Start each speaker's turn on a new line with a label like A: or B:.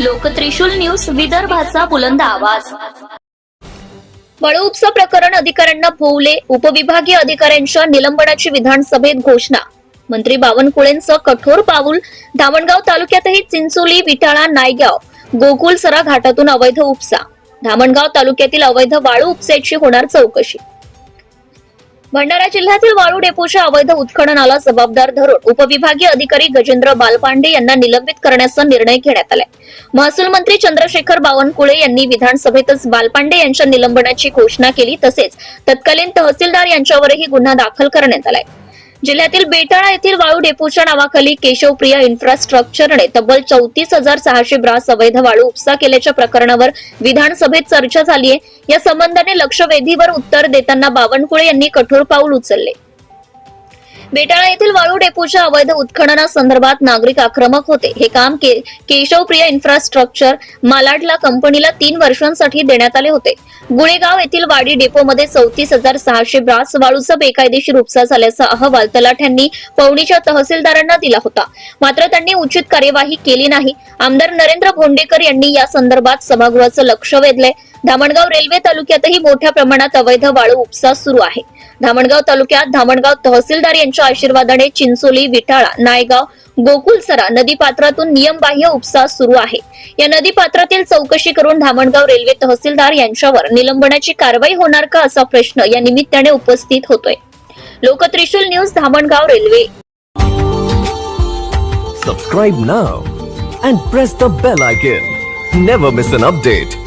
A: लोकत्रिशूल news विदर्भाचा बुलंद आवाज. वाळू उपसा प्रकरण अधिकाऱ्यांना भोवले. उपविभागीय अधिकाऱ्यांच्या निलंबनाची विधानसभेत घोषणा. मंत्री बावनकुळेंचं कठोर पाऊल. धामणगाव तालुक्यातही चिंचोली विटाळा नायगाव गोकुलसरा घाटातून अवैध उपसा. धामणगाव तालुक्यातील अवैध वाळू उपसायची होणार चौकशी. भंडारा जिल्ह्यातील वाळू डेपोच्या अवैध उत्खननाला जबाबदार धरून उपविभागीय अधिकारी गजेंद्र बालपांडे यांना निलंबित करण्याचा निर्णय घेण्यात आलाय. महसूल मंत्री चंद्रशेखर बावनकुळे यांनी विधानसभेतच बालपांडे यांच्या निलंबनाची घोषणा केली तसेच तत्कालीन तहसीलदार यांच्यावरही गुन्हा दाखल करण्यात आलाय. जिल्ह्यातील बेटाळा येथील वाळू डेपोच्या नावाखाली केशवप्रिया इन्फ्रास्ट्रक्चरने तब्बल चौतीस हजार सहाशे ब्रास अवैध वाळू उपसा केल्याच्या प्रकरणावर विधानसभेत चर्चा झालीय. या संबंधाने लक्षवेधीवर उत्तर देताना बावनकुळे यांनी कठोर पाऊल उचलले. बेटाळा येथील वाळू डेपोच्या अवैध उत्खननासंदर्भात नागरिक आक्रमक होते. हे काम के केशवप्रिया इन्फ्रास्ट्रक्चर मालाडला कंपनीला तीन वर्षांसाठी देण्यात आले होते. गुळेगाव येथील वाडी डेपोमध्ये चौतीस हजार सहाशे ब्रास वाळूचा बेकायदेशीर उपसा झाल्याचा अहवाल तलाठ्यांनी पवणीच्या तहसीलदारांना दिला होता. मात्र त्यांनी उचित कार्यवाही केली नाही. आमदार नरेंद्र भोंडेकर यांनी या संदर्भात सभागृहाचं लक्ष वेधलंय. धामणगाव रेल्वे तालुक्यातही मोठ्या प्रमाणात अवैध वाळू उपसा सुरू आहे. धामणगाव तालुक्यात धामणगाव तहसीलदार यांच्या आशीर्वादाने चिंचोली विटाळा नायगाव गोकुलसरा नदीपात्रातून नियमबाह्य उपसा सुरू आहे. या नदीपात्रातील चौकशी करून धामणगाव रेल्वे तहसीलदार यांच्यावर निलंबनाची कारवाई होणार का असा प्रश्न या निमित्ताने उपस्थित होतोय. Loktrishul news Dhamangaon Railway.
B: Subscribe now and press the bell icon never miss an update